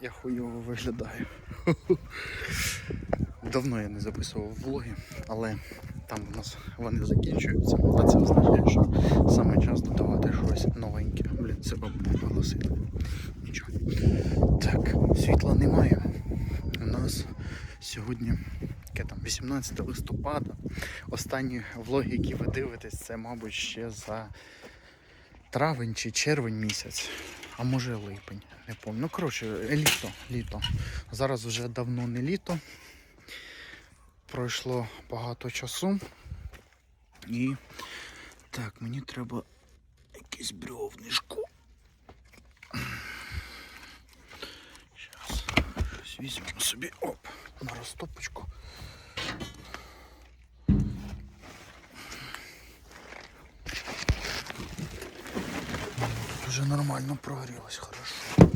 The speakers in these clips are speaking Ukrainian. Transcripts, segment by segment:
Я хуйово виглядаю. Давно я не записував влоги, але там у нас вони закінчуються. А це означає, що саме час додавати щось новеньке. Блін, себе оголосили. Нічого. Так, світла немає. У нас сьогодні яке там 18 листопада. Останні влоги, які ви дивитесь, це, мабуть, ще за травень чи червень місяць, а може липень, не пам'ятаю. Ну, коротше, літо, літо. Зараз вже давно не літо. Пройшло багато часу. І так, мені треба якесь брьовнишко. Зараз щось візьмемо собі. Оп, на розтопочку. Вже нормально прогрілось, хорошо.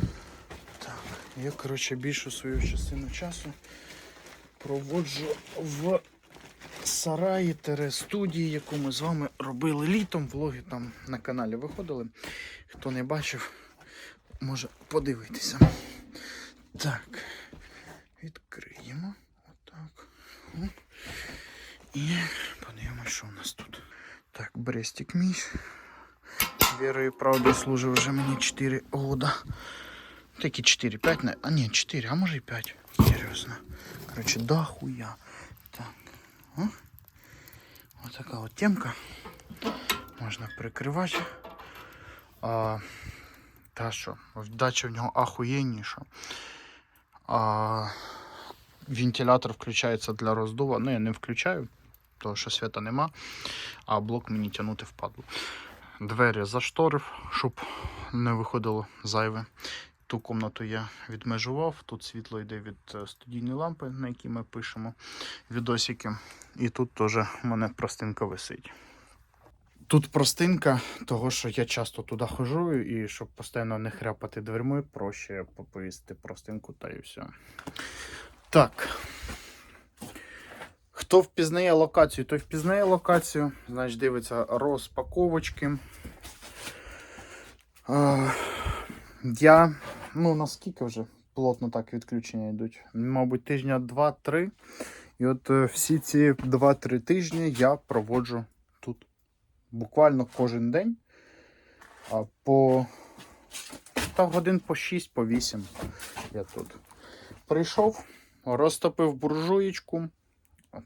Так, я, коротше, більшу свою частину часу проводжу в сараї студії, яку ми з вами робили літом. Влоги там на каналі виходили. Хто не бачив, може подивитися. Так, відкриємо. Отак. І подивимося, що у нас тут. Так, брестик мій. Вірою і правдою служив вже мені 4 года. Такі 4, 5, а ні, 4, а може і 5. Серйозно. Короче, да хуя. Так. О. Ось така от темка. Можна прикривати. А, та що, вдача в нього ахуєнніша. А, вентилятор включається для роздува. Ну, я не включаю, тому що свята нема, а блок мені тягнути впадло. Двері зашторив, щоб не виходило зайве. Ту комнату я відмежував. Тут світло йде від е, студійної лампи, на якій ми пишемо відосики. І тут теж у мене простинка висить. Тут простинка, того що я часто туди хожу, і щоб постійно не хряпати дверми, проще повісити простинку та і все. Так. Хто впізнає локацію, той впізнає локацію. Значить, дивиться розпаковочки. Я, ну наскільки вже плотно так відключення йдуть? Мабуть, тижня 2-3. І от е, всі ці 2-3 тижні я проводжу тут буквально кожен день. По та годин по 6, по 8 я тут. Прийшов, розтопив буржуєчку.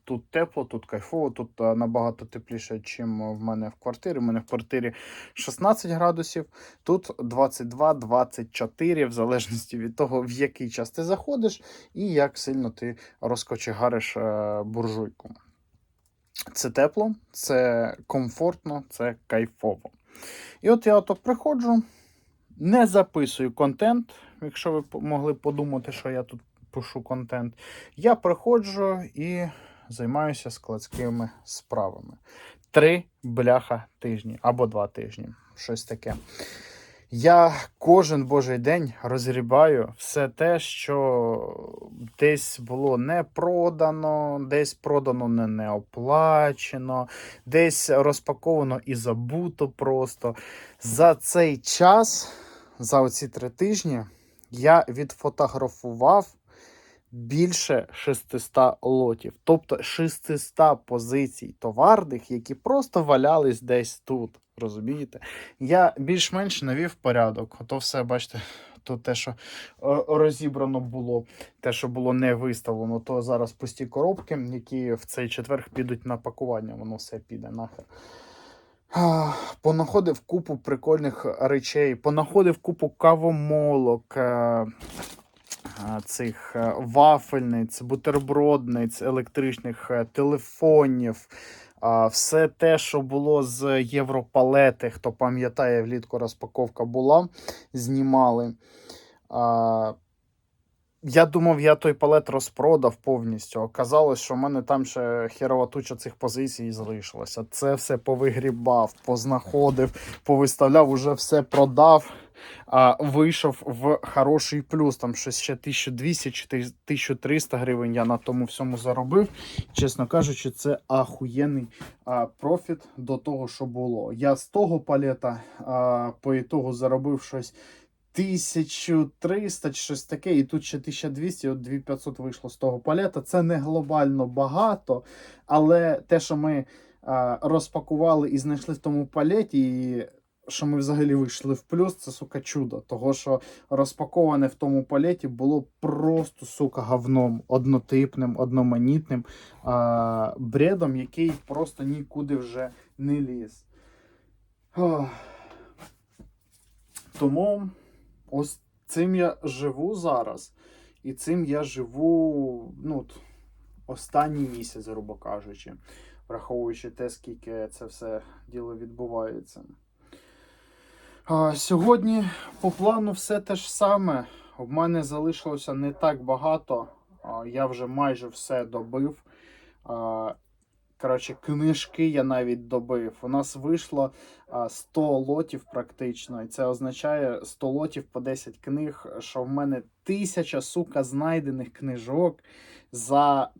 Тут тепло, тут кайфово, тут е, набагато тепліше, ніж в мене в квартирі. У мене в квартирі 16 градусів, тут 22-24, в залежності від того, в який час ти заходиш і як сильно ти розкочегариш е, буржуйку. Це тепло, це комфортно, це кайфово. І от я ото приходжу, не записую контент, якщо ви могли подумати, що я тут пишу контент. Я приходжу і займаюся складськими справами. Три бляха тижні або два тижні. Щось таке. Я кожен божий день розгрібаю все те, що десь було не продано, десь продано не, не оплачено, десь розпаковано і забуто просто. За цей час, за оці три тижні, я відфотографував більше 600 лотів, тобто 600 позицій товарних, які просто валялись десь тут. Розумієте? Я більш-менш навів порядок. Ото все, бачите, то те, що е, розібрано було, те, що було не виставлено, то зараз пусті коробки, які в цей четверг підуть на пакування, воно все піде нахер. Понаходив купу прикольних речей, понаходив купу кавомолок, е, цих е, вафельниць, бутербродниць, електричних е, телефонів. Все те, що було з Європалети, хто пам'ятає, влітку розпаковка була, знімали. Я думав, я той палет розпродав повністю. Оказалось, що в мене там ще херова туча цих позицій залишилася. Це все повигрібав, познаходив, повиставляв, уже все продав. А, вийшов в хороший плюс. Там щось ще 1200 чи 1300 гривень я на тому всьому заробив. Чесно кажучи, це ахуєнний а, профіт до того, що було. Я з того палета а, по ітогу заробив щось 1300 чи щось таке, і тут ще 1200, от 2500 вийшло з того палета. Це не глобально багато, але те, що ми а, розпакували і знайшли в тому палеті, і що ми взагалі вийшли в плюс, це сука чудо. Того, що розпаковане в тому палеті було просто сука говном, однотипним, одноманітним а, бредом, який просто нікуди вже не ліз. Тому ось цим я живу зараз. І цим я живу ну, останній місяць, грубо кажучи, враховуючи те, скільки це все діло відбувається. Сьогодні по плану все те ж саме. В мене залишилося не так багато. Я вже майже все добив. Коротше, книжки я навіть добив. У нас вийшло 100 лотів практично. І це означає 100 лотів по 10 книг, що в мене тисяча, сука, знайдених книжок за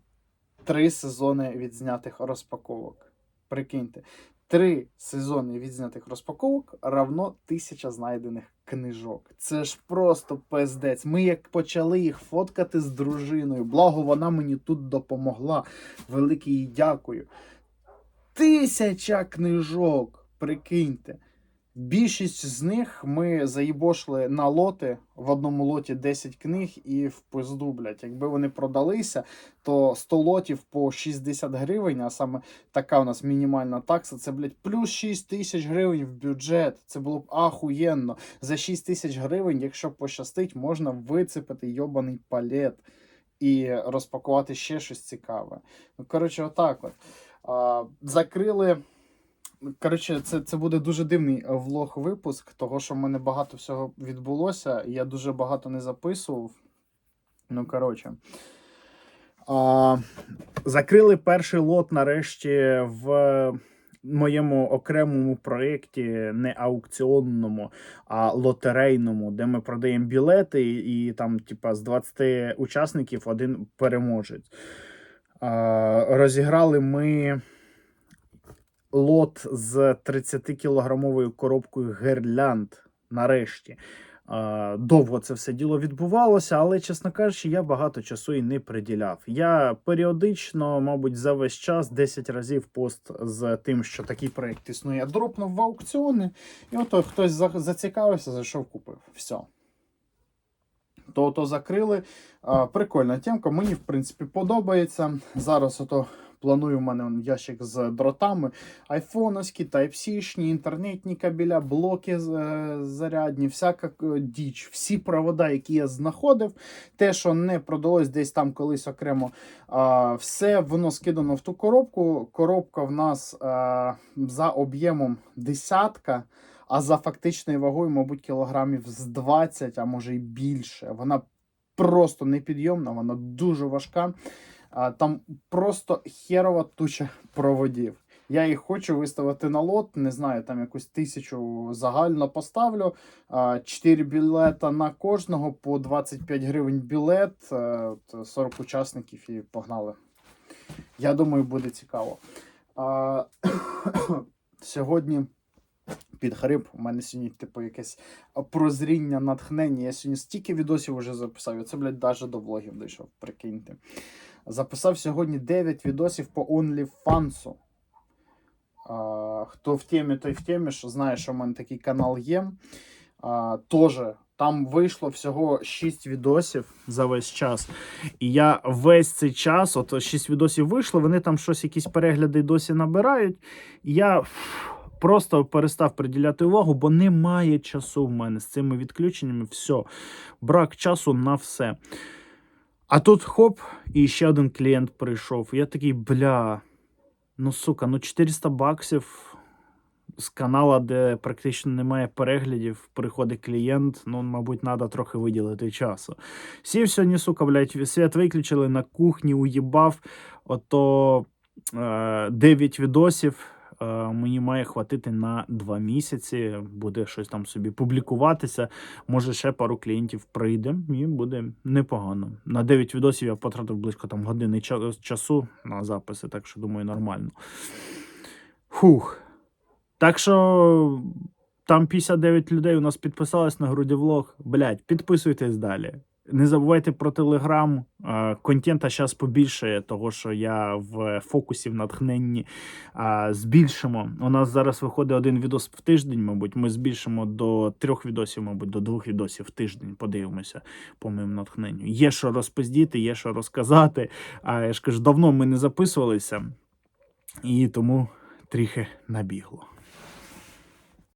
три сезони відзнятих розпаковок. Прикиньте. Три сезони відзнятих розпаковок равно тисяча знайдених книжок. Це ж просто пиздець. Ми як почали їх фоткати з дружиною. Благо вона мені тут допомогла. Велике їй дякую. Тисяча книжок. Прикиньте. Більшість з них ми заїбошли на лоти. В одному лоті 10 книг і в пизду, блядь. Якби вони продалися, то 100 лотів по 60 гривень, а саме така у нас мінімальна такса, це, блядь, плюс 6 тисяч гривень в бюджет. Це було б ахуєнно. За 6 тисяч гривень, якщо пощастить, можна вицепити йобаний палет і розпакувати ще щось цікаве. Ну, коротше, отак от. А, закрили. Коротше, це, це буде дуже дивний е, влог-випуск, того що в мене багато всього відбулося. Я дуже багато не записував. Ну, коротше. А, закрили перший лот нарешті в моєму окремому проєкті, не аукціонному, а лотерейному, де ми продаємо білети, і там, типа, з 20 учасників один переможець. А, розіграли ми лот з 30-кілограмовою коробкою гирлянд. Нарешті. Довго це все діло відбувалося, але, чесно кажучи, я багато часу і не приділяв. Я періодично, мабуть, за весь час 10 разів пост з тим, що такий проєкт існує, дропнув в аукціони, і ото хтось зацікавився, зайшов, купив. Все. То, то закрили. Прикольна темка. Мені, в принципі, подобається. Зараз ото планую в мене ящик з дротами. Айфоновські, Type-C-шні, інтернетні кабеля, блоки е, зарядні, всяка е, діч. Всі провода, які я знаходив, те, що не продалось десь там колись окремо, все воно скидано в ту коробку. Коробка в нас за об'ємом десятка. А за фактичною вагою, мабуть, кілограмів з 20, а може й більше. Вона просто непідйомна, вона дуже важка. Там просто херова туча проводів. Я їх хочу виставити на лот, не знаю, там якусь тисячу загально поставлю. А, 4 білета на кожного по 25 гривень білет, е, 40 учасників і погнали. Я думаю, буде цікаво. Сьогодні під гриб. У мене сьогодні, типу, якесь прозріння, натхнення. Я сьогодні стільки відосів вже записав. і Це, блядь, навіть до влогів дійшов, прикиньте. Записав сьогодні 9 відосів по OnlyFans. А, хто в темі, той в темі, що знає, що в мене такий канал є. А, Тоже там вийшло всього 6 відосів за весь час. І я весь цей час, от 6 відосів вийшло, вони там щось, якісь перегляди досі набирають. І я просто перестав приділяти увагу, бо немає часу в мене з цими відключеннями. Все, брак часу на все. А тут хоп, і ще один клієнт прийшов. Я такий, бля, ну сука, ну 400 баксів з канала, де практично немає переглядів, приходить клієнт. Ну, мабуть, треба трохи виділити часу. Сів сьогодні, сука, блядь, свят виключили на кухні, уїбав. Ото е, 9 відосів. Е, мені має хватити на 2 місяці. Буде щось там собі публікуватися. Може, ще пару клієнтів прийде, і буде непогано. На 9 відосів я потратив близько там години часу на записи, так що думаю, нормально. Фух. Так що там 59 людей у нас підписались на груді влог. Блять, підписуйтесь далі. Не забувайте про телеграм. Е, Контента зараз побільшає, того що я в фокусі в натхненні збільшимо. У нас зараз виходить один відос в тиждень, мабуть. Ми збільшимо до трьох відосів, мабуть, до двох відосів в тиждень. Подивимося по моєму натхненню. Є що розпиздіти, є що розказати. А я ж кажу, давно ми не записувалися, і тому трохи набігло.